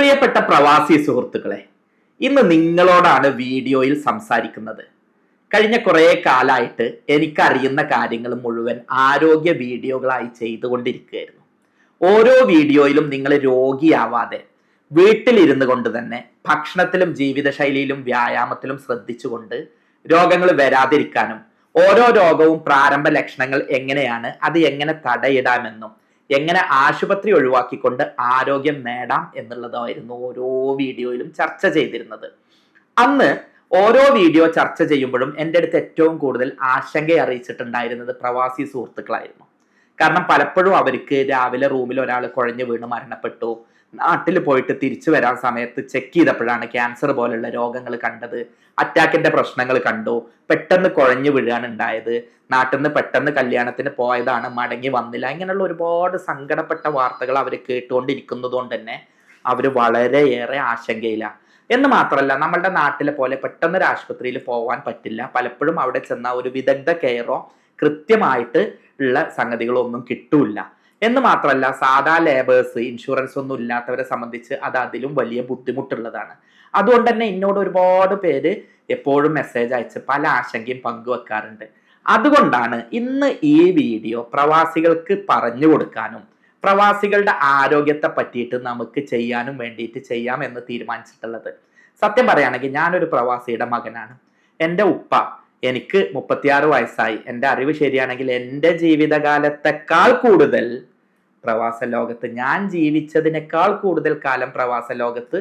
പ്രിയപ്പെട്ട പ്രവാസി സുഹൃത്തുക്കളെ ഇന്ന് നിങ്ങളോടാണ് വീഡിയോയിൽ സംസാരിക്കുന്നത്. കഴിഞ്ഞ കുറേ കാലമായിട്ട് എനിക്കറിയുന്ന കാര്യങ്ങൾ മുഴുവൻ ആരോഗ്യ വീഡിയോകളായി ചെയ്തുകൊണ്ടിരിക്കുകയായിരുന്നു. ഓരോ വീഡിയോയിലും നിങ്ങൾ രോഗിയാവാതെ വീട്ടിലിരുന്നു കൊണ്ട് തന്നെ ഭക്ഷണത്തിലും ജീവിതശൈലിയിലും വ്യായാമത്തിലും ശ്രദ്ധിച്ചുകൊണ്ട് രോഗങ്ങൾ വരാതിരിക്കാനും ഓരോ രോഗവും പ്രാരംഭ ലക്ഷണങ്ങൾ എങ്ങനെയാണ് അത് എങ്ങനെ തടയിടാമെന്നും എങ്ങനെ ആശുപത്രി ഒഴിവാക്കിക്കൊണ്ട് ആരോഗ്യം നേടാം എന്നുള്ളതായിരുന്നു ഓരോ വീഡിയോയിലും ചർച്ച ചെയ്തിരുന്നത്. അന്ന് ഓരോ വീഡിയോ ചർച്ച ചെയ്യുമ്പോഴും എന്റെ അടുത്ത് ഏറ്റവും കൂടുതൽ ആശങ്ക അറിയിച്ചിട്ടുണ്ടായിരുന്നത് പ്രവാസി സുഹൃത്തുക്കളായിരുന്നു. കാരണം പലപ്പോഴും അവർക്ക് രാവിലെ റൂമിൽ ഒരാൾ കുഴഞ്ഞു വീണ് മരണപ്പെട്ടു. നാട്ടിൽ പോയിട്ട് തിരിച്ചു വരാൻ സമയത്ത് ചെക്ക് ചെയ്തപ്പോഴാണ് ക്യാൻസർ പോലുള്ള രോഗങ്ങൾ കണ്ടത്. അറ്റാക്കിന്റെ പ്രശ്നങ്ങൾ കണ്ടു. പെട്ടെന്ന് കുഴഞ്ഞു വീഴാണ് ഉണ്ടായത്. നാട്ടിൽ നിന്ന് പെട്ടെന്ന് കല്യാണത്തിന് പോയതാണ്. മടങ്ങി വന്നില്ല. ഇങ്ങനെയുള്ള ഒരുപാട് സങ്കടപ്പെട്ട വാർത്തകൾ അവർ കേട്ടുകൊണ്ടിരിക്കുന്നത് കൊണ്ട് തന്നെ അവർ വളരെയേറെ ആശങ്കയില്ല എന്ന് മാത്രമല്ല നമ്മളുടെ നാട്ടിലെ പോലെ പെട്ടെന്ന് ഒരു ആശുപത്രിയിൽ പോകാൻ പറ്റില്ല. പലപ്പോഴും അവിടെ ചെന്ന ഒരു വിദഗ്ധ കെയറോ കൃത്യമായിട്ട് ഉള്ള സംഗതികളൊന്നും കിട്ടൂല എന്ന് മാത്രമല്ല സാധാ ലേബേഴ്സ് ഇൻഷുറൻസ് ഒന്നും ഇല്ലാത്തവരെ സംബന്ധിച്ച് അത് അതിലും വലിയ ബുദ്ധിമുട്ടുള്ളതാണ്. അതുകൊണ്ട് തന്നെ എന്നോട് ഒരുപാട് പേര് എപ്പോഴും മെസ്സേജ് അയച്ച് പല ആശങ്കയും പങ്കുവെക്കാറുണ്ട്. അതുകൊണ്ടാണ് ഇന്ന് ഈ വീഡിയോ പ്രവാസികൾക്ക് പറഞ്ഞു കൊടുക്കാനും പ്രവാസികളുടെ ആരോഗ്യത്തെ പറ്റിയിട്ട് നമുക്ക് ചെയ്യാനും വേണ്ടിയിട്ട് ചെയ്യാം എന്ന് തീരുമാനിച്ചിട്ടുള്ളത്. സത്യം പറയുകയാണെങ്കിൽ ഞാനൊരു പ്രവാസിയുടെ മകനാണ്. എന്റെ ഉപ്പ എനിക്ക് മുപ്പത്തിയാറ് വയസ്സായി. എന്റെ അറിവ് ശരിയാണെങ്കിൽ എന്റെ ജീവിതകാലത്തെക്കാൾ കൂടുതൽ പ്രവാസ ലോകത്ത് ഞാൻ ജീവിച്ചതിനേക്കാൾ കൂടുതൽ കാലം പ്രവാസ ലോകത്ത്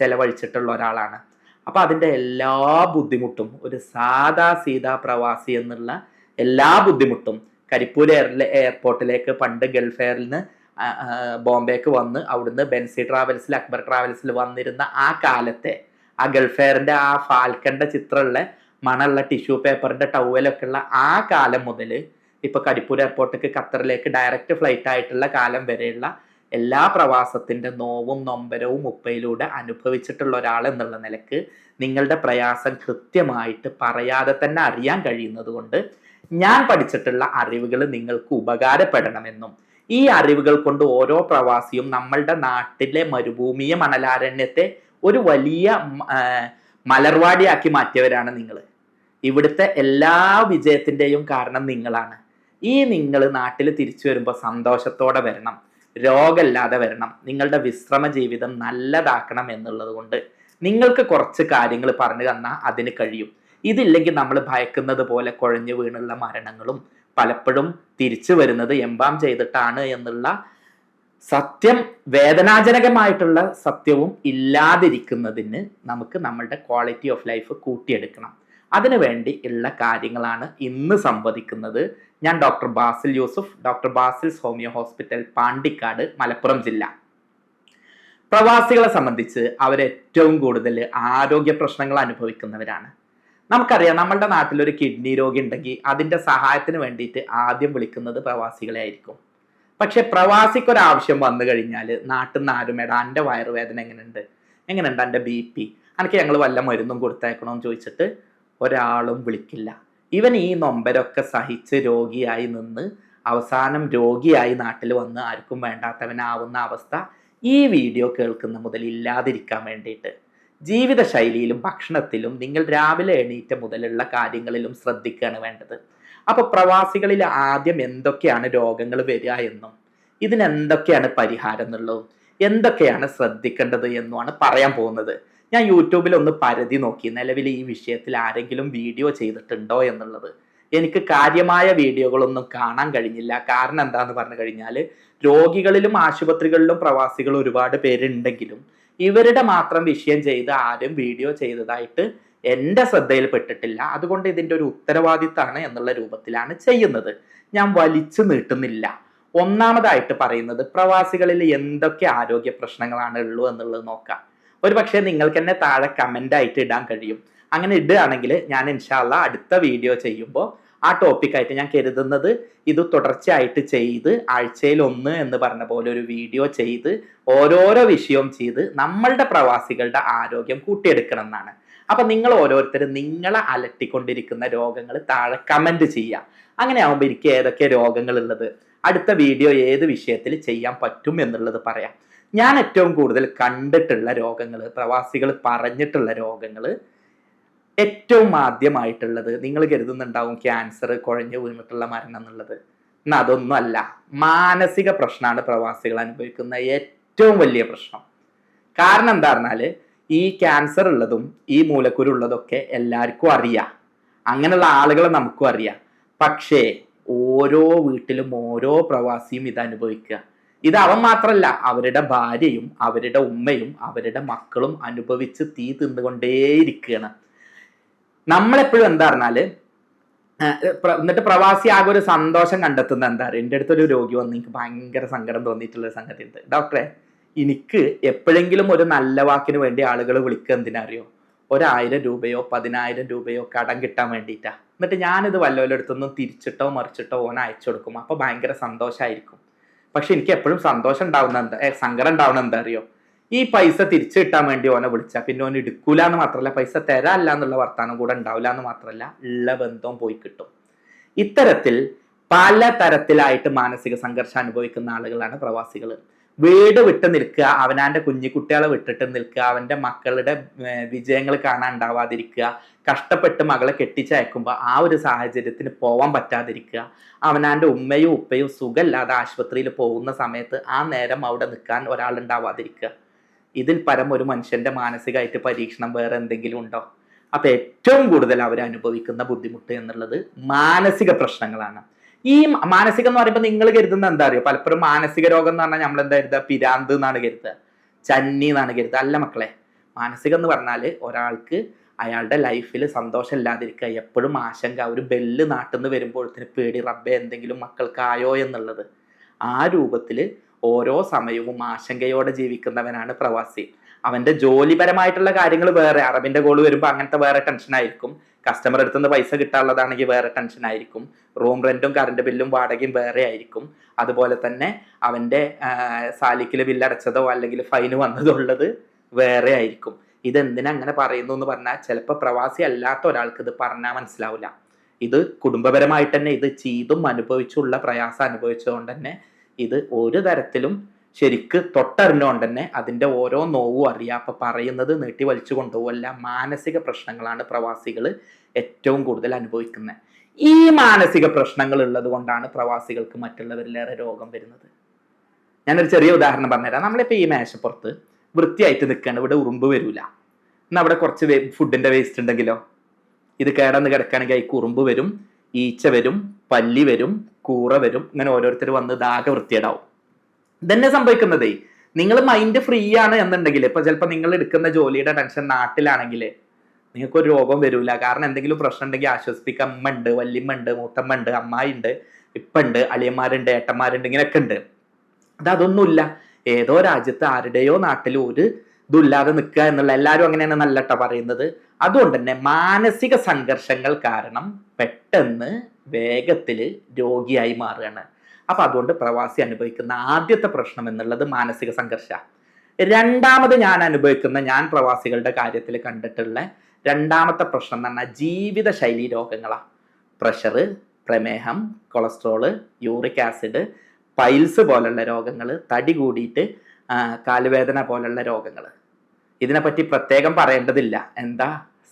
ചെലവഴിച്ചിട്ടുള്ള ഒരാളാണ്. അപ്പൊ അതിന്റെ എല്ലാ ബുദ്ധിമുട്ടും ഒരു സാദാ സീതാ പ്രവാസി എന്നുള്ള എല്ലാ ബുദ്ധിമുട്ടും കരിപ്പൂർ എയർലെ എയർപോർട്ടിലേക്ക് പണ്ട് ഗൾഫ് എയറിൽ നിന്ന് ബോംബെക്ക് വന്ന് അവിടുന്ന് ബെൻസി ട്രാവൽസിൽ അക്ബർ ട്രാവൽസിൽ വന്നിരുന്ന ആ കാലത്തെ ആ ഗൾഫ് എയറിന്റെ ആ ഫാൽക്കന്റെ ചിത്രമുള്ള മണമുള്ള ടിഷ്യൂ പേപ്പറിന്റെ ടവലൊക്കെ ഉള്ള ആ കാലം മുതൽ ഇപ്പൊ കരിപ്പൂർ എയർപോർട്ടിലേക്ക് ഖത്തറിലേക്ക് ഡയറക്റ്റ് ഫ്ലൈറ്റ് ആയിട്ടുള്ള കാലം വരെയുള്ള എല്ലാ പ്രവാസത്തിന്റെ നോവും നൊമ്പരവും ഉപ്പയിലൂടെ അനുഭവിച്ചിട്ടുള്ള ഒരാൾ എന്നുള്ള നിലയ്ക്ക് നിങ്ങളുടെ പ്രയാസം കൃത്യമായിട്ട് പറയാതെ തന്നെ അറിയാൻ കഴിയുന്നത് കൊണ്ട് ഞാൻ പഠിച്ചിട്ടുള്ള അറിവുകൾ നിങ്ങൾക്ക് ഉപകാരപ്പെടണമെന്നും ഈ അറിവുകൾ കൊണ്ട് ഓരോ പ്രവാസിയും നമ്മളുടെ നാട്ടിലെ മരുഭൂമിയെ മണലാരണ്യത്തെ ഒരു വലിയ മലർവാടിയാക്കി മാറ്റിയവരാണ് നിങ്ങൾ ഇവിടുത്തെ എല്ലാ വിജയത്തിന്റെയും കാരണം നിങ്ങളാണ്. ഈ നിങ്ങൾ നാട്ടിൽ തിരിച്ചു വരുമ്പോൾ സന്തോഷത്തോടെ വരണം. രോഗമില്ലാതെ വരണം. നിങ്ങളുടെ വിശ്രമ ജീവിതം നല്ലതാക്കണം എന്നുള്ളത് കൊണ്ട് നിങ്ങൾക്ക് കുറച്ച് കാര്യങ്ങൾ പറഞ്ഞു തന്നാൽ അതിന് കഴിയും. ഇതില്ലെങ്കിൽ നമ്മൾ ഭയക്കുന്നത് പോലെ കുഴഞ്ഞു വീണുള്ള മരണങ്ങളും പലപ്പോഴും തിരിച്ചു വരുന്നത് എംബാം ചെയ്തിട്ടാണ് എന്നുള്ള സത്യം വേദനാജനകമായിട്ടുള്ള സത്യവും ഇല്ലാതിരിക്കുന്നതിന് നമുക്ക് നമ്മളുടെ ക്വാളിറ്റി ഓഫ് ലൈഫ് കൂട്ടിയെടുക്കണം. അതിനു വേണ്ടി ഉള്ള കാര്യങ്ങളാണ് ഇന്ന് സംവദിക്കുന്നത്. ഞാൻ doctor Basil Yusuf doctor Basil's homeo hospital Pandikkad Malappuram ജില്ല. പ്രവാസികളെ സംബന്ധിച്ച് അവർ ഏറ്റവും കൂടുതൽ ആരോഗ്യ പ്രശ്നങ്ങൾ അനുഭവിക്കുന്നവരാണ്. നമുക്കറിയാം നമ്മളുടെ നാട്ടിൽ ഒരു കിഡ്നി രോഗി ഉണ്ടെങ്കിൽ അതിന്റെ സഹായത്തിന് വേണ്ടിയിട്ട് ആദ്യം വിളിക്കുന്നത് പ്രവാസികളെ ആയിരിക്കും. പക്ഷെ പ്രവാസിക്കൊരാവശ്യം വന്നു കഴിഞ്ഞാൽ നാട്ടിൽ നിന്ന് ആരും എടാ എന്റെ വയറുവേദന എങ്ങനെയുണ്ട്? എങ്ങനെയുണ്ട് എന്റെ ബി പി? എനിക്ക് ഞങ്ങൾ വല്ല മരുന്നും കൊടുത്തേക്കണമെന്ന് ചോദിച്ചിട്ട് ഒരാളും വിളിക്കില്ല. ഇവൻ ഈ നൊമ്പരൊക്കെ സഹിച്ച് രോഗിയായി നിന്ന് അവസാനം രോഗിയായി നാട്ടിൽ വന്ന് ആർക്കും വേണ്ടാത്തവനാവുന്ന അവസ്ഥ ഈ വീഡിയോ കേൾക്കുന്ന മുതൽ ഇല്ലാതിരിക്കാൻ വേണ്ടിയിട്ട്. ജീവിതശൈലിയിലും ഭക്ഷണത്തിലും നിങ്ങൾ രാവിലെ എണീറ്റ മുതലുള്ള കാര്യങ്ങളിലും ശ്രദ്ധിക്കുകയാണ് വേണ്ടത്. അപ്പോൾ പ്രവാസികളിൽ ആദ്യം എന്തൊക്കെയാണ് രോഗങ്ങൾ വരിക എന്നും ഇതിനെന്തൊക്കെയാണ് പരിഹാരം എന്നുള്ളതും എന്തൊക്കെയാണ് ശ്രദ്ധിക്കേണ്ടത് എന്നുമാണ് പറയാൻ പോകുന്നത്. ഞാൻ യൂട്യൂബിൽ ഒന്ന് പരതി നോക്കി. നിലവിൽ ഈ വിഷയത്തിൽ ആരെങ്കിലും വീഡിയോ ചെയ്തിട്ടുണ്ടോ എന്നുള്ളത്. എനിക്ക് കാര്യമായ വീഡിയോകളൊന്നും കാണാൻ കഴിഞ്ഞില്ല. കാരണം എന്താന്ന് പറഞ്ഞു കഴിഞ്ഞാൽ രോഗികളിലും ആശുപത്രികളിലും പ്രവാസികൾ ഒരുപാട് പേരുണ്ടെങ്കിലും ഇവരുടെ മാത്രം വിഷയം ചെയ്ത് ആരും വീഡിയോ ചെയ്തതായിട്ട് എന്റെ ശ്രദ്ധയിൽപ്പെട്ടിട്ടില്ല. അതുകൊണ്ട് ഇതിന്റെ ഒരു ഉത്തരവാദിത്തമാണ് എന്നുള്ള രൂപത്തിലാണ് ചെയ്യുന്നത്. ഞാൻ വലിച്ചു നീട്ടുന്നില്ല. ഒന്നാമതായിട്ട് പറയുന്നത് പ്രവാസികളിൽ എന്തൊക്കെ ആരോഗ്യ പ്രശ്നങ്ങളാണ് ഉള്ളൂ എന്നുള്ളത് നോക്കാം. ഒരു പക്ഷേ നിങ്ങൾക്ക് തന്നെ താഴെ കമന്റ് ആയിട്ട് ഇടാൻ കഴിയും. അങ്ങനെ ഇടുകയാണെങ്കിൽ ഞാൻ ഇൻഷാല്ല അടുത്ത വീഡിയോ ചെയ്യുമ്പോൾ ആ ടോപ്പിക്കായിട്ട് ഞാൻ കരുതുന്നത് ഇത് തുടർച്ചയായിട്ട് ചെയ്ത് ആഴ്ചയിൽ ഒന്ന് എന്ന് പറഞ്ഞ പോലെ ഒരു വീഡിയോ ചെയ്ത് ഓരോരോ വിഷയവും ചെയ്ത് നമ്മളുടെ പ്രവാസികളുടെ ആരോഗ്യം കൂട്ടിയെടുക്കണം എന്നാണ് അപ്പൊ നിങ്ങൾ ഓരോരുത്തരും നിങ്ങളെ അലട്ടിക്കൊണ്ടിരിക്കുന്ന രോഗങ്ങൾ താഴെ കമന്റ് ചെയ്യുക. അങ്ങനെ ആകുമ്പോൾ എനിക്ക് ഏതൊക്കെ രോഗങ്ങൾ ഉള്ളത് അടുത്ത വീഡിയോ ഏത് വിഷയത്തിൽ ചെയ്യാൻ പറ്റും എന്നുള്ളത് പറയാം. ഞാൻ ഏറ്റവും കൂടുതൽ കണ്ടിട്ടുള്ള രോഗങ്ങൾ പ്രവാസികൾ പറഞ്ഞിട്ടുള്ള രോഗങ്ങൾ ഏറ്റവും ആദ്യമായിട്ടുള്ളത് നിങ്ങൾ കരുതുന്നുണ്ടാവും ക്യാൻസർ കുഴഞ്ഞു വീണിട്ടുള്ള മരണം എന്നുള്ളത്. എന്നാൽ അതൊന്നും അല്ല. മാനസിക പ്രശ്നമാണ് പ്രവാസികൾ അനുഭവിക്കുന്ന ഏറ്റവും വലിയ പ്രശ്നം. കാരണം എന്താ പറഞ്ഞാൽ ഈ ക്യാൻസർ ഉള്ളതും ഈ മൂലക്കുരു ഉള്ളതൊക്കെ എല്ലാവർക്കും അറിയാം. അങ്ങനെയുള്ള ആളുകളെ നമുക്കും അറിയാം. പക്ഷേ ഓരോ വീട്ടിലും ഓരോ പ്രവാസിയും ഇത് അനുഭവിക്കുക. ഇത് അവൻ മാത്രമല്ല അവരുടെ ഭാര്യയും അവരുടെ ഉമ്മയും അവരുടെ മക്കളും അനുഭവിച്ച് തീ തിന്നുകൊണ്ടേയിരിക്കുകയാണ്. നമ്മളെപ്പോഴും എന്താ പറഞ്ഞാൽ എന്നിട്ട് പ്രവാസി ആകെ ഒരു സന്തോഷം കണ്ടെത്തുന്ന എന്താ പറയുക എന്റെ അടുത്തൊരു രോഗി വന്ന് എനിക്ക് ഭയങ്കര സങ്കടം തോന്നിയിട്ടുള്ള ഒരു സംഗതി ഉണ്ട് ഡോക്ടറെ എനിക്ക് എപ്പോഴെങ്കിലും ഒരു നല്ല വാക്കിന് വേണ്ടി ആളുകൾ വിളിക്കുക എന്തിനറിയോ ഒരായിരം രൂപയോ പതിനായിരം രൂപയോ കടം കിട്ടാൻ വേണ്ടിയിട്ടാ. എന്നിട്ട് ഞാനിത് വല്ലവരുടെ അടുത്തൊന്നും തിരിച്ചിട്ടോ മറിച്ചിട്ടോ ഓൻ അയച്ചു കൊടുക്കും. അപ്പൊ ഭയങ്കര സന്തോഷമായിരിക്കും പക്ഷെ എനിക്ക് എപ്പോഴും സന്തോഷം ഉണ്ടാവുന്ന എന്താ സങ്കടം ഉണ്ടാവുന്ന എന്താ അറിയോ? ഈ പൈസ തിരിച്ചു കിട്ടാൻ വേണ്ടി ഓനെ വിളിച്ചാ പിന്നെ ഓൻ എടുക്കൂല എന്ന് മാത്രമല്ല പൈസ തരാല്ല എന്നുള്ള വർത്താനം കൂടെ ഉണ്ടാവില്ല എന്ന് മാത്രമല്ല ഉള്ള ബന്ധവും പോയി കിട്ടും. ഇത്തരത്തിൽ പല തരത്തിലായിട്ട് മാനസിക സംഘർഷം അനുഭവിക്കുന്ന ആളുകളാണ് പ്രവാസികൾ വീട് വിട്ട് നിൽക്കുക അവനാന്റെ കുഞ്ഞിക്കുട്ടികളെ വിട്ടിട്ട് നിൽക്കുക അവന്റെ മക്കളുടെ വിജയങ്ങൾ കാണാൻ ഉണ്ടാവാതിരിക്കുക കഷ്ടപ്പെട്ട് മകളെ കെട്ടിച്ചയക്കുമ്പോൾ ആ ഒരു സാഹചര്യത്തിന് പോവാൻ പറ്റാതിരിക്കുക അവനാന്റെ ഉമ്മയും ഉപ്പയും സുഖമില്ലാതെ ആശുപത്രിയിൽ പോകുന്ന സമയത്ത് ആ നേരം അവിടെ നിൽക്കാൻ ഒരാളുണ്ടാവാതിരിക്കുക ഇതിൽ പരം ഒരു മനുഷ്യന്റെ മാനസികമായിട്ട് പരീക്ഷണം വേറെ എന്തെങ്കിലും ഉണ്ടോ? അപ്പൊ ഏറ്റവും കൂടുതൽ അവർ അനുഭവിക്കുന്ന ബുദ്ധിമുട്ട് എന്നുള്ളത് മാനസിക പ്രശ്നങ്ങളാണ്. ഈ മാനസികം എന്ന് പറയുമ്പോൾ നിങ്ങൾ കരുതുന്ന എന്താ അറിയോ? പലപ്പോഴും മാനസിക രോഗം എന്ന് പറഞ്ഞാൽ നമ്മൾ എന്താ കരുതുക? പിരാന്ത് എന്നാണ് കരുതുക. ചന്നി എന്നാണ് കരുതുക. അല്ല മക്കളെ മാനസികം എന്ന് പറഞ്ഞാൽ ഒരാൾക്ക് അയാളുടെ ലൈഫിൽ സന്തോഷം ഇല്ലാതിരിക്കുക എപ്പോഴും ആശങ്ക ഒരു ബെല്ല് നാട്ടിന്ന് വരുമ്പോഴത്തിന് പേടി റബ്ബെ എന്തെങ്കിലും മക്കൾക്കായോ? എന്നുള്ളത്. ആ രൂപത്തിൽ ഓരോ സമയവും ആശങ്കയോടെ ജീവിക്കുന്നവനാണ് പ്രവാസി. അവന്റെ ജോലിപരമായിട്ടുള്ള കാര്യങ്ങൾ വേറെ അറബിന്റെ ഗോൾ വരുമ്പോൾ അങ്ങനത്തെ വേറെ ടെൻഷൻ ആയിരിക്കും. കസ്റ്റമർ അടുത്തുനിന്ന് പൈസ കിട്ടാനുള്ളതാണെങ്കിൽ വേറെ ടെൻഷൻ ആയിരിക്കും. റൂം റെന്റും കറണ്ട് ബില്ലും വാടകയും വേറെ ആയിരിക്കും. അതുപോലെ തന്നെ അവന്റെ സാലിക്കിൽ ബില്ല് അടച്ചതോ അല്ലെങ്കിൽ ഫൈന് വന്നതോ ഉള്ളത് വേറെ ആയിരിക്കും. ഇതെന്തിനാ അങ്ങനെ പറയുന്നു എന്ന് പറഞ്ഞാൽ ചിലപ്പോൾ പ്രവാസി അല്ലാത്ത ഒരാൾക്ക് ഇത് പറഞ്ഞാൽ മനസ്സിലാവില്ല. ഇത് കുടുംബപരമായിട്ട് തന്നെ ഇത് ചെയ്തും അനുഭവിച്ചുള്ള പ്രയാസം അനുഭവിച്ചുകൊണ്ട് തന്നെ ഇത് ഒരു തരത്തിലും ശരിക്ക് തൊട്ടറിഞ്ഞുകൊണ്ട് തന്നെ അതിന്റെ ഓരോ നോവും അറിയാം. അപ്പം പറയുന്നത് നീട്ടി വലിച്ചു കൊണ്ടുപോകല്ല. മാനസിക പ്രശ്നങ്ങളാണ് പ്രവാസികൾ ഏറ്റവും കൂടുതൽ അനുഭവിക്കുന്നത്. ഈ മാനസിക പ്രശ്നങ്ങൾ ഉള്ളത് കൊണ്ടാണ് പ്രവാസികൾക്ക് മറ്റുള്ളവരിലേറെ രോഗം വരുന്നത്. ഞാനൊരു ചെറിയ ഉദാഹരണം പറഞ്ഞുതരാം. നമ്മളിപ്പോൾ ഈ മേശപ്പുറത്ത് വൃത്തിയായിട്ട് നിൽക്കുകയാണ്. ഇവിടെ ഉറുമ്പ് വരില്ല എന്നാൽ അവിടെ കുറച്ച് ഫുഡിന്റെ വേസ്റ്റ് ഉണ്ടെങ്കിലോ? ഇത് കേടന്ന് കിടക്കുകയാണെങ്കിൽ അതിൽ ഉറുമ്പ് വരും ഈച്ച വരും പല്ലി വരും കൂറ വരും. ഇങ്ങനെ ഓരോരുത്തർ വന്ന് ദാഹ വൃത്തിയേടാവും ഇതന്നെ സംഭവിക്കുന്നതേ. നിങ്ങൾ മൈൻഡ് ഫ്രീ ആണ് എന്നുണ്ടെങ്കിൽ ഇപ്പൊ ചിലപ്പോൾ നിങ്ങൾ എടുക്കുന്ന ജോലിയുടെ ടെൻഷൻ നാട്ടിലാണെങ്കിൽ നിങ്ങൾക്ക് ഒരു രോഗം വരില്ല കാരണം എന്തെങ്കിലും പ്രശ്നം ഉണ്ടെങ്കിൽ ആശ്വസിപ്പിക്കാൻ അമ്മ ഉണ്ട് വല്യമ്മ ഉണ്ട് മൂത്തമ്മ ഉണ്ട് അമ്മായി ഉണ്ട് ഇപ്പുണ്ട് അളിയന്മാരുണ്ട് ഏട്ടന്മാരുണ്ട് ഇങ്ങനെയൊക്കെ ഉണ്ട്. അത് അതൊന്നുമില്ല. ഏതോ രാജ്യത്ത് ആരുടെയോ നാട്ടിൽ ഒരു ഇതില്ലാതെ നിൽക്കുക എന്നുള്ള എല്ലാവരും അങ്ങനെയാണ് നല്ലട്ട പറയുന്നത്. അതുകൊണ്ട് തന്നെ മാനസിക സംഘർഷങ്ങൾ കാരണം പെട്ടെന്ന് വേഗത്തിൽ രോഗിയായി മാറുകയാണ്. അപ്പൊ അതുകൊണ്ട് പ്രവാസി അനുഭവിക്കുന്ന ആദ്യത്തെ പ്രശ്നം എന്നുള്ളത് മാനസിക സംഘർഷ. രണ്ടാമത് ഞാൻ അനുഭവിക്കുന്ന ഞാൻ പ്രവാസികളുടെ കാര്യത്തിൽ കണ്ടിട്ടുള്ള രണ്ടാമത്തെ പ്രശ്നം എന്ന് പറഞ്ഞാൽ ജീവിതശൈലി രോഗങ്ങളാണ് പ്രഷർ പ്രമേഹം കൊളസ്ട്രോൾ യൂറിക് ആസിഡ് പൈൽസ് പോലുള്ള രോഗങ്ങൾ തടി കൂടിയിട്ട് കാലുവേദന പോലുള്ള രോഗങ്ങൾ ഇതിനെപ്പറ്റി പ്രത്യേകം പറയേണ്ടതില്ല. എന്താ?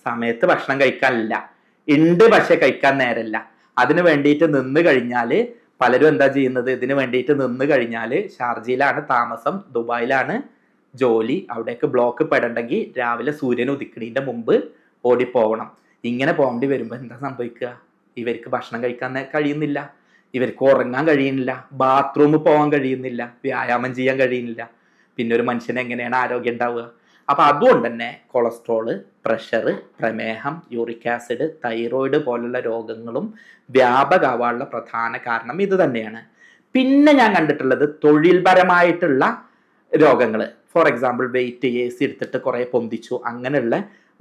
സമയത്ത് ഭക്ഷണം കഴിക്കാനില്ല. ഉണ്ട് പക്ഷെ കഴിക്കാൻ നേരല്ല. അതിന് വേണ്ടിയിട്ട് നിന്ന് കഴിഞ്ഞാൽ പലരും എന്താ ചെയ്യുന്നത്? ഇതിന് വേണ്ടിയിട്ട് നിന്ന് കഴിഞ്ഞാൽ ഷാർജയിലാണ് താമസം ദുബായിലാണ് ജോലി അവിടേക്ക് ബ്ലോക്ക് പെടണ്ടെങ്കിൽ രാവിലെ സൂര്യൻ ഉദിക്കണീന്റെ മുമ്പ് ഓടിപ്പോകണം ഇങ്ങനെ പോകേണ്ടി വരുമ്പോൾ എന്താ സംഭവിക്കുക? ഇവർക്ക് ഭക്ഷണം കഴിക്കാൻ കഴിയുന്നില്ല. ഇവർക്ക് ഉറങ്ങാൻ കഴിയുന്നില്ല. ബാത്റൂമിൽ പോകാൻ കഴിയുന്നില്ല. വ്യായാമം ചെയ്യാൻ കഴിയുന്നില്ല. പിന്നെ ഒരു മനുഷ്യനെ എങ്ങനെയാണ് ആരോഗ്യം ഉണ്ടാവുക? അപ്പം അതുകൊണ്ട് തന്നെ കൊളസ്ട്രോൾ പ്രഷർ പ്രമേഹം യൂറിക് ആസിഡ് തൈറോയിഡ് പോലുള്ള രോഗങ്ങളും വ്യാപകമാവാനുള്ള പ്രധാന കാരണം ഇത് തന്നെയാണ്. പിന്നെ ഞാൻ കണ്ടിട്ടുള്ളത് തൊഴിൽപരമായിട്ടുള്ള രോഗങ്ങൾ for example weight A C എടുത്തിട്ട് കുറെ പൊന്തിച്ചു. അങ്ങനെയുള്ള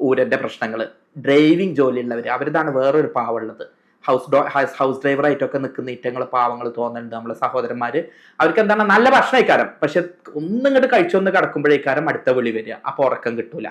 ഊരന്റെ പ്രശ്നങ്ങൾ. ഡ്രൈവിംഗ് ജോലിയുള്ളവർ അവരിതാണ് വേറൊരു പാവുള്ളത് ഹൗസ് ഡോ ഹൗസ് ഡ്രൈവറായിട്ടൊക്കെ നിൽക്കുന്ന ഇറ്റങ്ങൾ പാവങ്ങൾ തോന്നുന്നുണ്ട് നമ്മളെ സഹോദരന്മാർ അവർക്ക് എന്താണ്? നല്ല ഭക്ഷണം ഇക്കാരം പക്ഷെ ഒന്നും ഇങ്ങോട്ട് കഴിച്ചൊന്ന് കിടക്കുമ്പോഴേക്കാരം അടുത്ത വിളി വരിക. അപ്പോൾ ഉറക്കം കിട്ടൂല.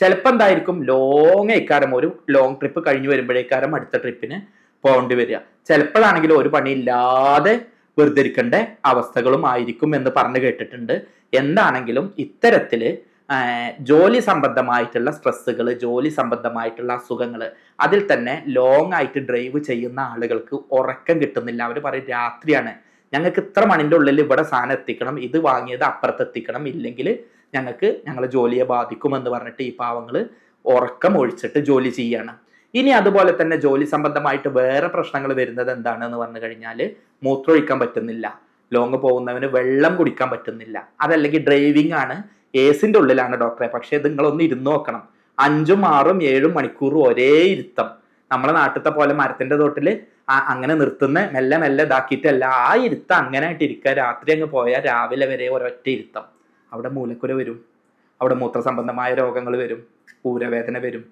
ചിലപ്പോൾ എന്തായിരിക്കും? ലോങ് ഇക്കാരം ഒരു ലോങ് ട്രിപ്പ് കഴിഞ്ഞ് വരുമ്പോഴേക്കാരം അടുത്ത ട്രിപ്പിന് പോകേണ്ടി വരിക. ചിലപ്പോഴാണെങ്കിൽ ഒരു പണിയില്ലാതെ വെറുതെ ഇരിക്കേണ്ട അവസ്ഥകളും ആയിരിക്കും എന്ന് പറഞ്ഞു കേട്ടിട്ടുണ്ട്. എന്താണെങ്കിലും ഇത്തരത്തിൽ ആ, ജോലി സംബന്ധമായിട്ടുള്ള സ്ട്രെസ്സുകൾ ജോലി സംബന്ധമായിട്ടുള്ള അസുഖങ്ങൾ അതിൽ തന്നെ ലോങ് ആയിട്ട് ഡ്രൈവ് ചെയ്യുന്ന ആളുകൾക്ക് ഉറക്കം കിട്ടുന്നില്ല. അവർ പറയും രാത്രിയാണ്. ഞങ്ങൾക്ക് ഇത്ര മണിന്റെ ഉള്ളിൽ ഇവിടെ സാധനം എത്തിക്കണം. ഇത് വാങ്ങിയത് അപ്പുറത്ത് എത്തിക്കണം. ഇല്ലെങ്കിൽ ഞങ്ങൾക്ക് ഞങ്ങളെ ജോലിയെ ബാധിക്കുമെന്ന് പറഞ്ഞിട്ട് ഈ പാവങ്ങൾ ഉറക്കം ഒഴിച്ചിട്ട് ജോലി ചെയ്യാണ്. ഇനി അതുപോലെ തന്നെ ജോലി സംബന്ധമായിട്ട് വേറെ പ്രശ്നങ്ങൾ വരുന്നത് എന്താണെന്ന് പറഞ്ഞു കഴിഞ്ഞാൽ മൂത്രമൊഴിക്കാൻ പറ്റുന്നില്ല. ലോങ് പോകുന്നവന് വെള്ളം കുടിക്കാൻ പറ്റുന്നില്ല. അതല്ലെങ്കിൽ ഡ്രൈവിംഗ് ആണ് ഏസിന്റെ ഉള്ളിലാണ് ഡോക്ടറെ പക്ഷേ ഇത് നിങ്ങളൊന്ന് ഇരുന്ന് നോക്കണം. അഞ്ചും ആറും ഏഴും മണിക്കൂറും ഒരേ ഇരുത്തം. നമ്മളെ നാട്ടിലത്തെ പോലെ മരത്തിന്റെ തോട്ടിൽ അങ്ങനെ നിർത്തുന്ന മെല്ലെ മെല്ലെ ഇതാക്കിയിട്ടല്ല ആ ഇരുത്തം അങ്ങനെ ആയിട്ട് ഇരിക്കുക. രാത്രി അങ്ങ് പോയാൽ രാവിലെ വരെ ഒരൊറ്റ ഇരുത്തം. അവിടെ മൂലക്കുര വരും. അവിടെ മൂത്രസംബന്ധമായ രോഗങ്ങൾ വരും. പൂരവേദന വരും.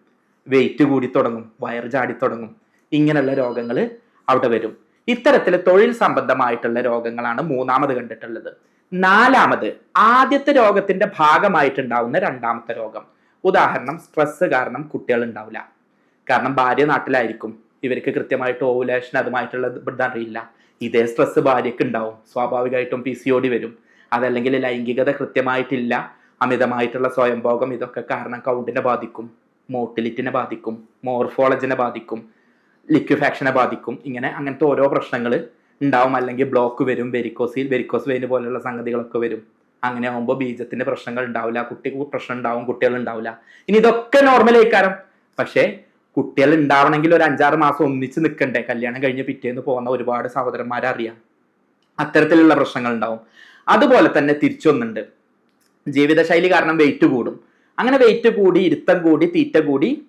വെയിറ്റ് കൂടി തുടങ്ങും. വയറ് ചാടി തുടങ്ങും. ഇങ്ങനെയുള്ള രോഗങ്ങൾ അവിടെ വരും. ഇത്തരത്തിൽ തൊഴിൽ സംബന്ധമായിട്ടുള്ള രോഗങ്ങളാണ് മൂന്നാമത് കണ്ടിട്ടുള്ളത്. നാലാമത് ആദ്യത്തെ രോഗത്തിന്റെ ഭാഗമായിട്ടുണ്ടാവുന്ന രണ്ടാമത്തെ രോഗം. ഉദാഹരണം സ്ട്രെസ് കാരണം കുട്ടികൾ ഉണ്ടാവില്ല കാരണം ഭാര്യ നാട്ടിലായിരിക്കും. ഇവർക്ക് കൃത്യമായിട്ട് ഓവുലേഷൻ അതുമായിട്ടുള്ള ഇതറിയില്ല ഇതേ സ്ട്രെസ് ഭാര്യയ്ക്ക് ഉണ്ടാവും. സ്വാഭാവികമായിട്ടും പി സി ഒ ഡി വരും. അതല്ലെങ്കിൽ ലൈംഗികത കൃത്യമായിട്ടില്ല. അമിതമായിട്ടുള്ള സ്വയംഭോഗം ഇതൊക്കെ കാരണം കൗണ്ടിനെ ബാധിക്കും. മോട്ടിലിറ്റിനെ ബാധിക്കും. മോർഫോളജിനെ ബാധിക്കും. ലിക്വിഫാക്ഷനെ ബാധിക്കും. ഇങ്ങനെ അങ്ങനത്തെ ഓരോ പ്രശ്നങ്ങൾ ഉണ്ടാവും. അല്ലെങ്കിൽ ബ്ലോക്ക് വരും വെരിക്കോസിൽ വെരിക്കോസ് വെയിന് പോലെയുള്ള സംഗതികളൊക്കെ വരും. അങ്ങനെ ആകുമ്പോൾ ബീജത്തിന്റെ പ്രശ്നങ്ങൾ ഉണ്ടാവില്ല. കുട്ടി പ്രശ്നം ഉണ്ടാവും കുട്ടികൾ ഉണ്ടാവില്ല. ഇനി ഇതൊക്കെ നോർമൽ ആയിക്കാരം. പക്ഷേ കുട്ടികൾ ഉണ്ടാവണമെങ്കിൽ ഒരു അഞ്ചാറ് മാസം ഒന്നിച്ച് നിൽക്കണ്ടേ. കല്യാണം കഴിഞ്ഞ് പിറ്റേന്ന് പോകുന്ന ഒരുപാട് സഹോദരന്മാരെ അറിയാം. അത്തരത്തിലുള്ള പ്രശ്നങ്ങൾ ഉണ്ടാവും. അതുപോലെ തന്നെ തിരിച്ചൊന്നുണ്ട് ജീവിതശൈലി കാരണം വെയിറ്റ് കൂടും. അങ്ങനെ വെയിറ്റ് കൂടി ഇരുത്തം കൂടി തീറ്റ കൂടി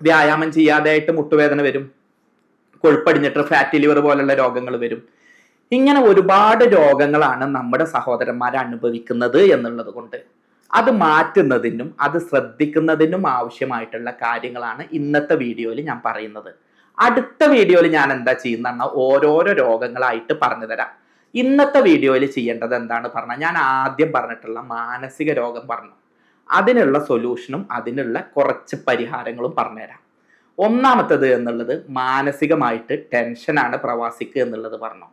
വ്യായാമം ചെയ്യാതെ ആയിട്ട് മുട്ടുവേദന വരും. കൊഴുപ്പടിഞ്ഞിട്ട് ഫാറ്റ് ലിവർ പോലുള്ള രോഗങ്ങൾ വരും. ഇങ്ങനെ ഒരുപാട് രോഗങ്ങളാണ് നമ്മുടെ സഹോദരന്മാർ അനുഭവിക്കുന്നത് എന്നുള്ളത് കൊണ്ട്. അത് മാറ്റുന്നതിനും അത് ശ്രദ്ധിക്കുന്നതിനും ആവശ്യമായിട്ടുള്ള കാര്യങ്ങളാണ് ഇന്നത്തെ വീഡിയോയിൽ ഞാൻ പറയുന്നത്. അടുത്ത വീഡിയോയിൽ ഞാൻ എന്താ ചെയ്യുന്ന ഓരോരോ രോഗങ്ങളായിട്ട് പറഞ്ഞു തരാം. ഇന്നത്തെ വീഡിയോയിൽ ചെയ്യേണ്ടത് എന്താണ് പറഞ്ഞാൽ ഞാൻ ആദ്യം പറഞ്ഞിട്ടുള്ള മാനസിക രോഗം പറഞ്ഞു. അതിനുള്ള സൊല്യൂഷനും അതിനുള്ള കുറച്ച് പരിഹാരങ്ങളും പറഞ്ഞുതരാം. ഒന്നാമത്തത് എന്നുള്ളത് മാനസികമായിട്ട് ടെൻഷനാണ് പ്രവാസിക്ക് എന്നുള്ളത് പറഞ്ഞു.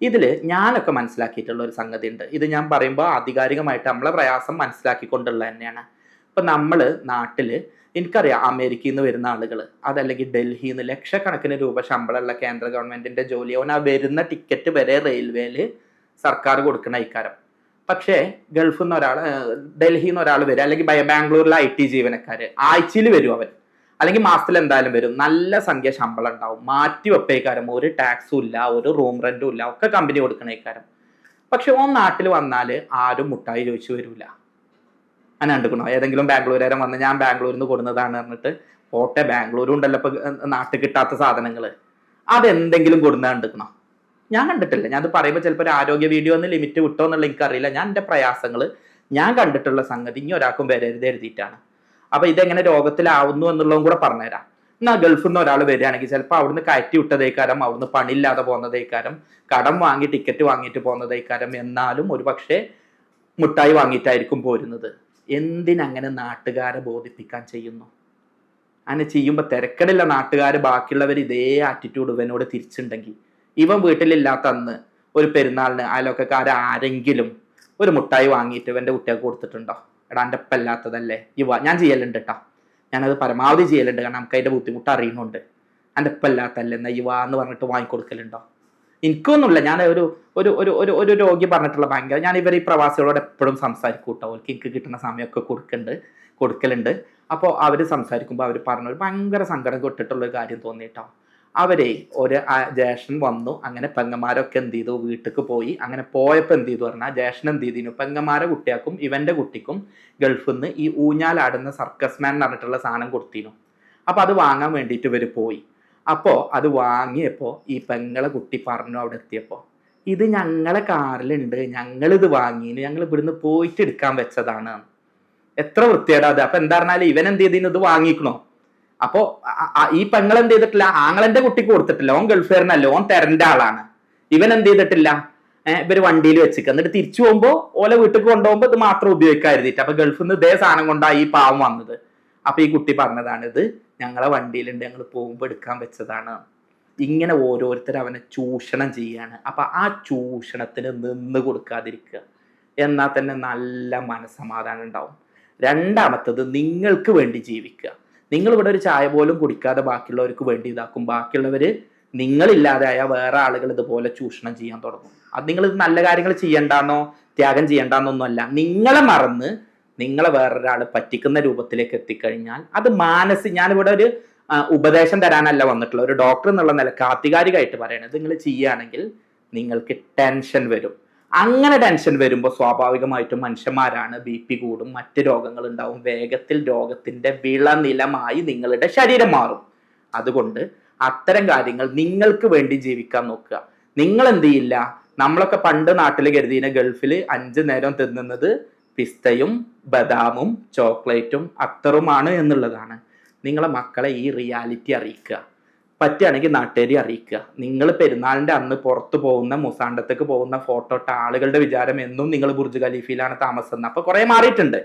ഇതിൽ ഞാനൊക്കെ മനസ്സിലാക്കിയിട്ടുള്ള ഒരു സംഗതി ഉണ്ട് ഇത് ഞാൻ പറയുമ്പോൾ ആധികാരികമായിട്ട് നമ്മളെ പ്രയാസം മനസ്സിലാക്കിക്കൊണ്ടുള്ള തന്നെയാണ്. ഇപ്പം നമ്മൾ നാട്ടിൽ എനിക്കറിയാം അമേരിക്കയിൽ നിന്ന് വരുന്ന ആളുകൾ അതല്ലെങ്കിൽ ഡൽഹിയിൽ നിന്ന് ലക്ഷക്കണക്കിന് രൂപ ശമ്പളമുള്ള കേന്ദ്ര ഗവൺമെന്റിന്റെ ജോലി അവൻ ആ വരുന്ന ടിക്കറ്റ് വരെ റെയിൽവേയിൽ സർക്കാർ കൊടുക്കണ ഇക്കാരം പക്ഷേ ഗൾഫിൽ നിന്ന് ഒരാൾ ഡൽഹിയിൽ നിന്ന് ഒരാൾ വരും. അല്ലെങ്കിൽ ബാംഗ്ലൂരിലെ ഐ ടി ജീവനക്കാർ ആഴ്ചയിൽ വരും അവൻ അല്ലെങ്കിൽ മാസത്തിൽ എന്തായാലും വരും. നല്ല സംഖ്യ ശമ്പളം ഉണ്ടാവും. മാറ്റി വെപ്പേക്കാരം. ഒരു ടാക്സും ഇല്ല ഒരു റൂം റെന്റും ഇല്ല. ഒക്കെ കമ്പനി കൊടുക്കണേക്കാരം. പക്ഷെ ഓ നാട്ടിൽ വന്നാൽ ആരും മുട്ടായി ചോദിച്ചു വരില്ല അങ്ങനെ കണ്ടുക്കണോ. ഏതെങ്കിലും ബാംഗ്ലൂരുകാരൻ വന്ന് ഞാൻ ബാംഗ്ലൂരിൽ നിന്ന് കൊടുന്നതാണ് പറഞ്ഞിട്ട് പോട്ടെ ബാംഗ്ലൂരും ഉണ്ടല്ലോ ഇപ്പൊ നാട്ടിൽ കിട്ടാത്ത സാധനങ്ങൾ അതെന്തെങ്കിലും കൊടുന്ന കണ്ടുക്കണോ. ഞാൻ കണ്ടിട്ടില്ല. ഞാൻ അത് പറയുമ്പോൾ ചിലപ്പോൾ ഒരു ആരോഗ്യ വീഡിയോ ഒന്ന് ലിമിറ്റ് വിട്ടോ എന്നുള്ള എനിക്കറിയില്ല. ഞാൻ എന്റെ പ്രയാസങ്ങൾ ഞാൻ കണ്ടിട്ടുള്ള സംഗതി ഇനി ഒരാൾക്കും വരരുത് എഴുതിയിട്ടാണ്. അപ്പൊ ഇതെങ്ങനെ രോഗത്തിലാവുന്നു എന്നുള്ളതും കൂടെ പറഞ്ഞുതരാം. എന്നാൽ ഗൾഫിൽ നിന്ന് ഒരാൾ വരികയാണെങ്കിൽ ചിലപ്പോൾ അവിടുന്ന് കയറ്റി വിട്ടതേക്കാരം അവിടുന്ന് പണിയില്ലാതെ പോകുന്നതേക്കാരം കടം വാങ്ങി ടിക്കറ്റ് വാങ്ങിയിട്ട് പോകുന്നതേക്കാരം എന്നാലും ഒരു പക്ഷേ മുട്ടായി വാങ്ങിയിട്ടായിരിക്കും പോരുന്നത്. എന്തിനങ്ങനെ നാട്ടുകാരെ ബോധിപ്പിക്കാൻ ചെയ്യുന്നു? അങ്ങനെ ചെയ്യുമ്പോൾ തിരക്കടില്ല നാട്ടുകാർ ബാക്കിയുള്ളവർ ഇതേ ആറ്റിറ്റ്യൂഡ് ഇവനോട് തിരിച്ചുണ്ടെങ്കിൽ. ഇവൻ വീട്ടിലില്ലാത്ത അന്ന് ഒരു പെരുന്നാളിന് അയലൊക്കെക്കാർ ആരെങ്കിലും ഒരു മുട്ടായി വാങ്ങിയിട്ട് ഇവന്റെ കുട്ടികൾക്ക് കൊടുത്തിട്ടുണ്ടോ? എടാ എന്റെ അല്ലാത്തതല്ലേ? ഇവ ഞാൻ ചെയ്യലുണ്ട് കേട്ടോ ഞാനത് പരമാവധി ചെയ്യലുണ്ട്. കാരണം നമുക്ക് അതിന്റെ ബുദ്ധിമുട്ട് അറിയുന്നുണ്ട്. എന്റെ അല്ലാത്തല്ലേ എന്നാ ഇവ എന്ന് പറഞ്ഞിട്ട് വാങ്ങിക്കൊടുക്കലുണ്ടോ? എനിക്കൊന്നുമില്ല. ഞാൻ ഒരു ഒരു ഒരു ഒരു ഒരു രോഗി പറഞ്ഞിട്ടുള്ള ഭയങ്കര ഞാൻ ഇവർ ഈ പ്രവാസികളോട് എപ്പോഴും സംസാരിക്കും കേട്ടോ അവർക്ക് എനിക്ക് കിട്ടുന്ന സമയമൊക്കെ കൊടുക്കുന്നുണ്ട് കൊടുക്കലുണ്ട്. അപ്പോൾ അവർ സംസാരിക്കുമ്പോൾ അവർ പറഞ്ഞ ഒരു ഭയങ്കര സങ്കടം കൊട്ടിട്ടുള്ള ഒരു കാര്യം തോന്നിയിട്ടോ. അവരെ ഒരു ജേഷൻ വന്നു. അങ്ങനെ പെങ്ങന്മാരൊക്കെ എന്ത് ചെയ്തു? വീട്ടിലേക്ക് പോയി. അങ്ങനെ പോയപ്പോൾ എന്ത് ചെയ്തു പറഞ്ഞാൽ ജേഷൻ എന്ത് ചെയ്തിരുന്നു? പെങ്ങന്മാരെ കുട്ടിയാക്കും ഇവന്റെ കുട്ടിക്കും ഗൾഫിൽ നിന്ന് ഈ ഊഞ്ഞാലാടുന്ന സർക്കസ് മാൻ പറഞ്ഞിട്ടുള്ള സാധനം കൊടുത്തിരുന്നു. അപ്പോൾ അത് വാങ്ങാൻ വേണ്ടിയിട്ട് ഇവർ പോയി. അപ്പോൾ അത് വാങ്ങിയപ്പോൾ ഈ പെങ്ങളെ കുട്ടി പറഞ്ഞു അവിടെ എത്തിയപ്പോൾ ഇത് ഞങ്ങളെ കാറിലുണ്ട്. ഞങ്ങളിത് വാങ്ങിന് ഞങ്ങൾ ഇവിടുന്ന് പോയിട്ട് എടുക്കാൻ വെച്ചതാണ്. എത്ര വൃത്തിയേടാ അത്. അപ്പൊ എന്താ പറഞ്ഞാൽ ഇവൻ എന്ത് ചെയ്തിന് ഇത് വാങ്ങിക്കണോ? അപ്പോ ഈ പെങ്ങൾ എന്ത് ചെയ്തിട്ടില്ല? ആങ്ങളന്റെ കുട്ടിക്ക് കൊടുത്തിട്ടില്ല. ഓൻ ഗൾഫുകാരനല്ല ലോൺ തെരന്റെ ആളാണ്. ഇവൻ എന്ത് ചെയ്തിട്ടില്ല? ഇവർ വണ്ടിയിൽ വെച്ചിട്ട് എന്നിട്ട് തിരിച്ചു പോകുമ്പോ ഓലെ വീട്ടിൽ കൊണ്ടുപോകുമ്പോ ഇത് മാത്രം ഉപയോഗിക്കാൻ കരുതിയിട്ട് അപ്പൊ ഗൾഫിൽ നിന്ന് ഇതേ സാധനം കൊണ്ടാ ഈ പാവം വന്നത്. അപ്പൊ ഈ കുട്ടി പറഞ്ഞതാണ് ഇത് ഞങ്ങളെ വണ്ടിയിലുണ്ട്. ഞങ്ങൾ പോകുമ്പോ എടുക്കാൻ വെച്ചതാണ്. ഇങ്ങനെ ഓരോരുത്തർ അവനെ ചൂഷണം ചെയ്യാണ്. അപ്പൊ ആ ചൂഷണത്തിന് നിന്ന് കൊടുക്കാതിരിക്കുക. എന്നാൽ തന്നെ നല്ല മനസമാധാനം ഉണ്ടാവും. രണ്ടാമത്തത് നിങ്ങൾക്ക് വേണ്ടി ജീവിക്കുക. നിങ്ങൾ ഇവിടെ ഒരു ചായ പോലും കുടിക്കാതെ ബാക്കിയുള്ളവർക്ക് വേണ്ടി ഇതാക്കും. ബാക്കിയുള്ളവര് നിങ്ങളില്ലാതായ വേറെ ആളുകൾ ഇതുപോലെ ചൂഷണം ചെയ്യാൻ തുടങ്ങും. അത് നിങ്ങൾ ഇത് നല്ല കാര്യങ്ങൾ ചെയ്യണ്ടെന്നോ ത്യാഗം ചെയ്യണ്ടെന്നൊന്നുമല്ല നിങ്ങളെ മറന്ന് നിങ്ങളെ വേറൊരാൾ പറ്റിക്കുന്ന രൂപത്തിലേക്ക് എത്തിക്കഴിഞ്ഞാൽ അത് മാനസിക ഞാനിവിടെ ഒരു ഉപദേശം തരാനല്ല വന്നിട്ടുള്ള ഒരു ഡോക്ടർ എന്നുള്ള നിലയ്ക്ക് ആധികാരികമായിട്ട് പറയണത് നിങ്ങൾ ചെയ്യുകയാണെങ്കിൽ നിങ്ങൾക്ക് ടെൻഷൻ വരും. അങ്ങനെ ടെൻഷൻ വരുമ്പോൾ സ്വാഭാവികമായിട്ടും മനുഷ്യന്മാരാണ് ബി പി കൂടും മറ്റ് രോഗങ്ങൾ ഉണ്ടാവും വേഗത്തിൽ രോഗത്തിന്റെ വിളനിലമായി നിങ്ങളുടെ ശരീരം മാറും. അതുകൊണ്ട് അത്തരം കാര്യങ്ങൾ നിങ്ങൾക്ക് വേണ്ടി ജീവിക്കാൻ നോക്കുക. നിങ്ങൾ എന്ത് ചെയ്യില്ല നമ്മളൊക്കെ പണ്ട് നാട്ടിൽ കരുതിയ ഗൾഫിൽ അഞ്ച് നേരം തിന്നുന്നത് പിസ്തയും ബദാമും ചോക്ലേറ്റും അത്തറുമാണ് എന്നുള്ളതാണ്. നിങ്ങളെ മക്കളെ ഈ റിയാലിറ്റി അറിയിക്കുക. പറ്റുകയാണെങ്കിൽ നാട്ടുകാരി അറിയിക്കുക. നിങ്ങൾ പെരുന്നാളിന്റെ അന്ന് പുറത്ത് പോകുന്ന മുസാണ്ടത്തേക്ക് പോകുന്ന ഫോട്ടോ ഇട്ട ആളുകളുടെ വിചാരം എന്നും നിങ്ങൾ ബുർജ് ഖലീഫയിലാണ് താമസം അപ്പോൾ കുറേ മാറിയിട്ടുണ്ട്.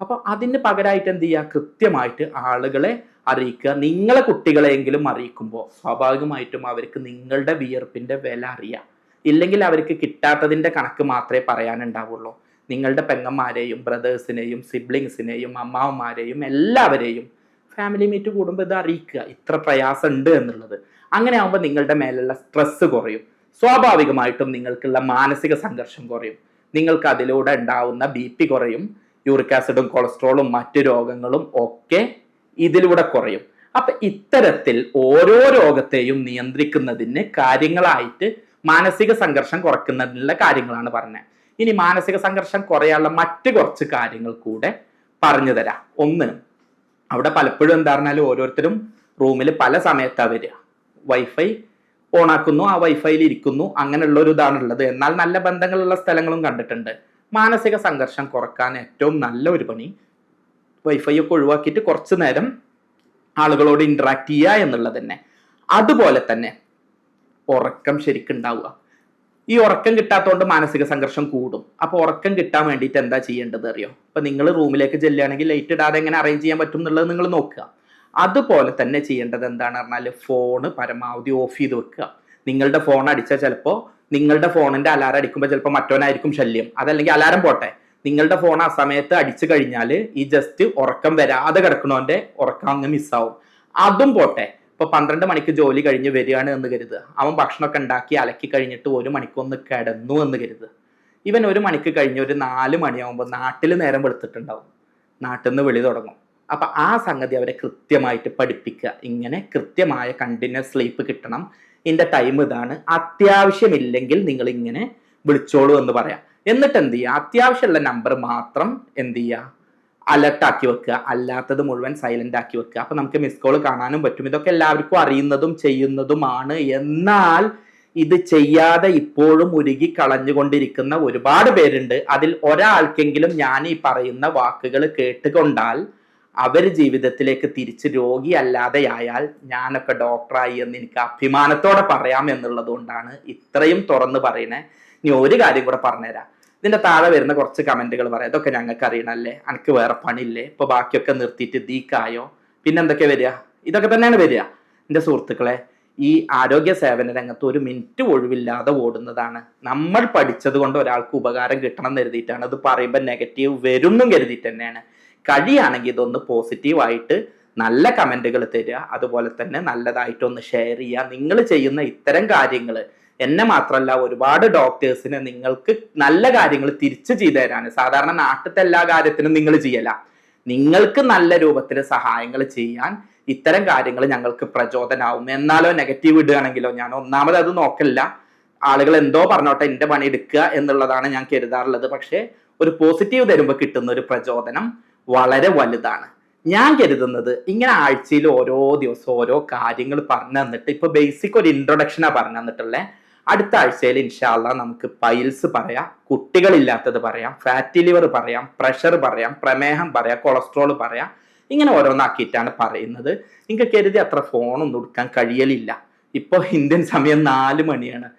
അപ്പോൾ അതിന് പകരമായിട്ട് എന്ത് ചെയ്യുക? കൃത്യമായിട്ട് ആളുകളെ അറിയിക്കുക. നിങ്ങളെ കുട്ടികളെയെങ്കിലും അറിയിക്കുമ്പോൾ സ്വാഭാവികമായിട്ടും അവർക്ക് നിങ്ങളുടെ വിയർപ്പിന്റെ വില അറിയാം. ഇല്ലെങ്കിൽ അവർക്ക് കിട്ടാത്തതിന്റെ കണക്ക് മാത്രമേ പറയാനുണ്ടാവുള്ളൂ. നിങ്ങളുടെ പെങ്ങന്മാരെയും ബ്രദേഴ്സിനെയും സിബ്ലിങ്സിനെയും അമ്മാവന്മാരെയും എല്ലാവരെയും ഫാമിലി മീറ്റ് കൂടുമ്പോൾ ഇത് അറിയിക്കുക. ഇത്ര പ്രയാസം ഉണ്ട് എന്നുള്ളത്. അങ്ങനെ ആകുമ്പോൾ നിങ്ങളുടെ മേലുള്ള സ്ട്രെസ് കുറയും. സ്വാഭാവികമായിട്ടും നിങ്ങൾക്കുള്ള മാനസിക സംഘർഷം കുറയും. നിങ്ങൾക്ക് അതിലൂടെ ഉണ്ടാവുന്ന ബി പി കുറയും. യൂറിക് ആസിഡും കൊളസ്ട്രോളും മറ്റു രോഗങ്ങളും ഒക്കെ ഇതിലൂടെ കുറയും. അപ്പൊ ഇത്തരത്തിൽ ഓരോ രോഗത്തെയും നിയന്ത്രിക്കുന്നതിന് കാര്യങ്ങളായിട്ട് മാനസിക സംഘർഷം കുറയ്ക്കുന്നതിനുള്ള കാര്യങ്ങളാണ് പറഞ്ഞത്. ഇനി മാനസിക സംഘർഷം കുറയാനുള്ള മറ്റു കുറച്ച് കാര്യങ്ങൾ കൂടെ പറഞ്ഞു തരാം. ഒന്ന് അവിടെ പലപ്പോഴും എന്താ പറഞ്ഞാൽ ഓരോരുത്തരും റൂമിൽ പല സമയത്താണ് വരിക. വൈഫൈ ഓണാക്കുന്നു ആ വൈഫൈയിൽ ഇരിക്കുന്നു അങ്ങനെയുള്ള ഒരു ഇതാണ് ഉള്ളത്. എന്നാൽ നല്ല ബന്ധങ്ങളുള്ള സ്ഥലങ്ങളും കണ്ടിട്ടുണ്ട്. മാനസിക സംഘർഷം കുറയ്ക്കാൻ ഏറ്റവും നല്ല ഒരു പണി. വൈഫൈ ഒക്കെ ഒഴിവാക്കിയിട്ട് കുറച്ച് നേരം ആളുകളോട് ഇന്ററാക്ട് ചെയ്യുക എന്നുള്ളത് തന്നെ. അതുപോലെ തന്നെ ഉറക്കം ശരിക്കുണ്ടാവുക. ഈ ഉറക്കം കിട്ടാത്തതുകൊണ്ട് മാനസിക സംഘർഷം കൂടും. അപ്പോൾ ഉറക്കം കിട്ടാൻ വേണ്ടിയിട്ട് എന്താ ചെയ്യേണ്ടത് അറിയോ? അപ്പോൾ നിങ്ങൾ റൂമിലേക്ക് ചെല്ലുകയാണെങ്കിൽ ലൈറ്റ് ഇടാതെ എങ്ങനെ അറേഞ്ച് ചെയ്യാൻ പറ്റും എന്നുള്ളത് നിങ്ങൾ നോക്കുക. അതുപോലെ തന്നെ ചെയ്യേണ്ടത് എന്താണ് പറഞ്ഞാൽ ഫോണ് പരമാവധി ഓഫ് ചെയ്ത് വെക്കുക. നിങ്ങളുടെ ഫോൺ അടിച്ചാൽ ചിലപ്പോൾ നിങ്ങളുടെ ഫോണിന്റെ അലാറം അടിക്കുമ്പോൾ ചിലപ്പോൾ മറ്റവനായിരിക്കും ശല്യം. അതല്ലെങ്കിൽ അലാറം പോട്ടെ. നിങ്ങളുടെ ഫോൺ ആ സമയത്ത് അടിച്ചു കഴിഞ്ഞാൽ ഈ ജസ്റ്റ് ഉറക്കം വരാതെ കിടക്കണോന്റെ ഉറക്കം അങ്ങ് മിസ്സാവും അതും പോട്ടെ. ഇപ്പൊ പന്ത്രണ്ട് മണിക്ക് ജോലി കഴിഞ്ഞ് വരികയാണ് എന്ന് കരുതുക. അവൻ ഭക്ഷണമൊക്കെ ഉണ്ടാക്കി അലക്കി കഴിഞ്ഞിട്ട് ഒരു മണിക്കൊന്ന് കിടന്നു എന്ന് കരുതുക. ഇവൻ ഒരു മണിക്ക് കഴിഞ്ഞ് ഒരു നാല് മണിയാവുമ്പോൾ നാട്ടിൽ നേരം വെളുത്തിട്ടുണ്ടാവും. നാട്ടിൽ നിന്ന് വിളി തുടങ്ങും. അപ്പൊ ആ സംഗതി അവരെ കൃത്യമായിട്ട് പഠിപ്പിക്കുക. ഇങ്ങനെ കൃത്യമായ കണ്ടിന്യൂസ് സ്ലീപ്പ് കിട്ടണം. ഇതിന്റെ ടൈം ഇതാണ്. അത്യാവശ്യമില്ലെങ്കിൽ നിങ്ങൾ ഇങ്ങനെ വിളിച്ചോളൂ എന്ന് പറയാം. എന്നിട്ട് എന്ത് ചെയ്യുക? അത്യാവശ്യമുള്ള നമ്പർ മാത്രം എന്ത് ചെയ്യുക? അലർട്ട് ആക്കി വെക്കുക. അല്ലാത്തത് മുഴുവൻ സൈലന്റ് ആക്കി വെക്കുക. അപ്പൊ നമുക്ക് മിസ് കോൾ കാണാനും പറ്റും. ഇതൊക്കെ എല്ലാവർക്കും അറിയുന്നതും ചെയ്യുന്നതുമാണ്. എന്നാൽ ഇത് ചെയ്യാതെ ഇപ്പോഴും ഉരുകി കളഞ്ഞുകൊണ്ടിരിക്കുന്ന ഒരുപാട് പേരുണ്ട്. അതിൽ ഒരാൾക്കെങ്കിലും ഞാൻ ഈ പറയുന്ന വാക്കുകൾ കേട്ടുകൊണ്ടാൽ അവർ ജീവിതത്തിലേക്ക് തിരിച്ച് രോഗിയല്ലാതെയായാൽ ഞാനൊക്കെ ഡോക്ടറായി എന്ന് എനിക്ക് അഭിമാനത്തോടെ പറയാം എന്നുള്ളത് കൊണ്ടാണ് ഇത്രയും തുറന്ന് പറയണേ. ഇനി ഒരു കാര്യം കൂടെ പറഞ്ഞുതരാം. ഇതിന്റെ താഴെ വരുന്ന കുറച്ച് കമന്റുകൾ പറയാം. ഇതൊക്കെ ഞങ്ങൾക്ക് അറിയണല്ലേ എനിക്ക് വേറെ പണിയില്ലേ? ഇപ്പൊ ബാക്കിയൊക്കെ നിർത്തിയിട്ട് ദീക്കായോ പിന്നെ എന്തൊക്കെ വരിക? ഇതൊക്കെ തന്നെയാണ് വരിക. എന്റെ സുഹൃത്തുക്കളെ ഈ ആരോഗ്യ സേവന രംഗത്ത് ഒരു മിനിറ്റ് ഒഴിവില്ലാതെ ഓടുന്നതാണ്. നമ്മൾ പഠിച്ചത് കൊണ്ട് ഒരാൾക്ക് ഉപകാരം കിട്ടണം എന്ന് കരുതിയിട്ടാണ് അത് പറയുമ്പോൾ നെഗറ്റീവ് വരുന്നും കരുതിയിട്ട് തന്നെയാണ്. കഴിയാണെങ്കിൽ ഇതൊന്ന് പോസിറ്റീവായിട്ട് നല്ല കമന്റുകൾ തരിക. അതുപോലെ തന്നെ നല്ലതായിട്ടൊന്ന് ഷെയർ ചെയ്യുക. നിങ്ങൾ ചെയ്യുന്ന ഇത്തരം കാര്യങ്ങൾ എന്നെ മാത്രമല്ല ഒരുപാട് ഡോക്ടേഴ്സിന് നിങ്ങൾക്ക് നല്ല കാര്യങ്ങൾ തിരിച്ചു ചെയ്തു തരാൻ. സാധാരണ നാട്ടിലത്തെ എല്ലാ കാര്യത്തിനും നിങ്ങൾ ചെയ്യല. നിങ്ങൾക്ക് നല്ല രൂപത്തിൽ സഹായങ്ങൾ ചെയ്യാൻ ഇത്തരം കാര്യങ്ങൾ ഞങ്ങൾക്ക് പ്രചോദനാവും. എന്നാലോ നെഗറ്റീവ് ഇടുകയാണെങ്കിലോ ഞാൻ ഒന്നാമത് അത് നോക്കല്ല ആളുകൾ എന്തോ പറഞ്ഞോട്ടെ എന്റെ പണി എടുക്കുക എന്നുള്ളതാണ് ഞാൻ കരുതാറുള്ളത്. പക്ഷേ ഒരു പോസിറ്റീവ് തരുമ്പോൾ കിട്ടുന്ന ഒരു പ്രചോദനം വളരെ വലുതാണ്. ഞാൻ കരുതുന്നത് ഇങ്ങനെ ആഴ്ചയിൽ ഓരോ ദിവസവും ഓരോ കാര്യങ്ങൾ പറഞ്ഞു തന്നിട്ട് ഇപ്പൊ ബേസിക് ഒരു ഇൻട്രൊഡക്ഷനാ പറഞ്ഞു തന്നിട്ടുള്ളത് അടുത്ത ആഴ്ചയിൽ ഇൻഷാല്ല നമുക്ക് പൈൽസ് പറയാം കുട്ടികളില്ലാത്തത് പറയാം ഫാറ്റി ലിവർ പറയാം പ്രഷർ പറയാം പ്രമേഹം പറയാം കൊളസ്ട്രോൾ പറയാം. ഇങ്ങനെ ഓരോന്നാക്കിയിട്ടാണ് പറയുന്നത്. നിങ്ങൾക്ക് കരുതി അത്ര ഫോണൊന്നും എടുക്കാൻ കഴിയലില്ല. ഇപ്പോൾ ഇന്ത്യൻ സമയം നാല് മണിയാണ്.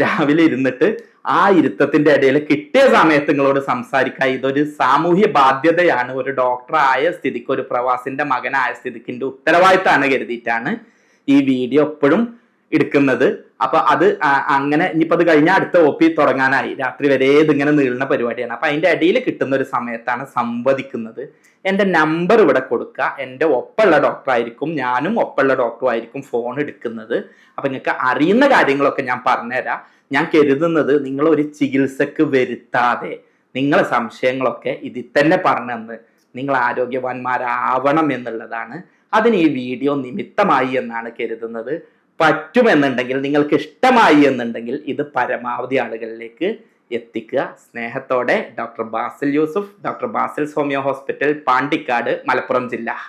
രാവിലെ ഇരുന്നിട്ട് ആ ഇരുത്തത്തിന്റെ ഇടയിൽ കിട്ടിയ സമയത്ത് നിങ്ങളോട് സംസാരിക്കാൻ ഇതൊരു സാമൂഹ്യ ബാധ്യതയാണ്. ഒരു ഡോക്ടർ ആയ സ്ഥിതിക്ക് ഒരു പ്രവാസിന്റെ മകനായ സ്ഥിതിക്ക് ഉത്തരവാദിത്തമാണ് കരുതിയിട്ടാണ് ഈ വീഡിയോ എപ്പോഴും എടുക്കുന്നത്. അപ്പൊ അത് അങ്ങനെ ഇനിയിപ്പോ അത് കഴിഞ്ഞാൽ അടുത്ത ഒ പി തുടങ്ങാനായി. രാത്രി വരെ ഇതിങ്ങനെ നീളുന്ന പരിപാടിയാണ്. അപ്പൊ അതിന്റെ അടിയിൽ കിട്ടുന്ന ഒരു സമയത്താണ് സംവദിക്കുന്നത്. എന്റെ നമ്പർ ഇവിടെ കൊടുക്കുക. എന്റെ ഒപ്പമുള്ള ഡോക്ടർ ആയിരിക്കും. ഞാനും ഒപ്പമുള്ള ഡോക്ടറും ആയിരിക്കും ഫോൺ എടുക്കുന്നത്. അപ്പൊ നിങ്ങൾക്ക് അറിയുന്ന കാര്യങ്ങളൊക്കെ ഞാൻ പറഞ്ഞുതരാം. ഞാൻ കരുതുന്നത് നിങ്ങൾ ഒരു ചികിത്സക്ക് വരുത്താതെ നിങ്ങളെ സംശയങ്ങളൊക്കെ ഇതിൽ തന്നെ പറഞ്ഞെന്ന് നിങ്ങൾ ആരോഗ്യവാന്മാരാവണം എന്നുള്ളതാണ്. അതിന് ഈ വീഡിയോ നിമിത്തമായി എന്നാണ് കരുതുന്നത്. പറ്റുമെന്നുണ്ടെങ്കിൽ നിങ്ങൾക്ക് ഇഷ്ടമായി എന്നുണ്ടെങ്കിൽ ഇത് പരമാവധി ആളുകളിലേക്ക് എത്തിക്കുക. സ്നേഹത്തോടെ doctor Basil Yusuf doctor Basil homeo hospital Pandikkad Malappuram ജില്ല.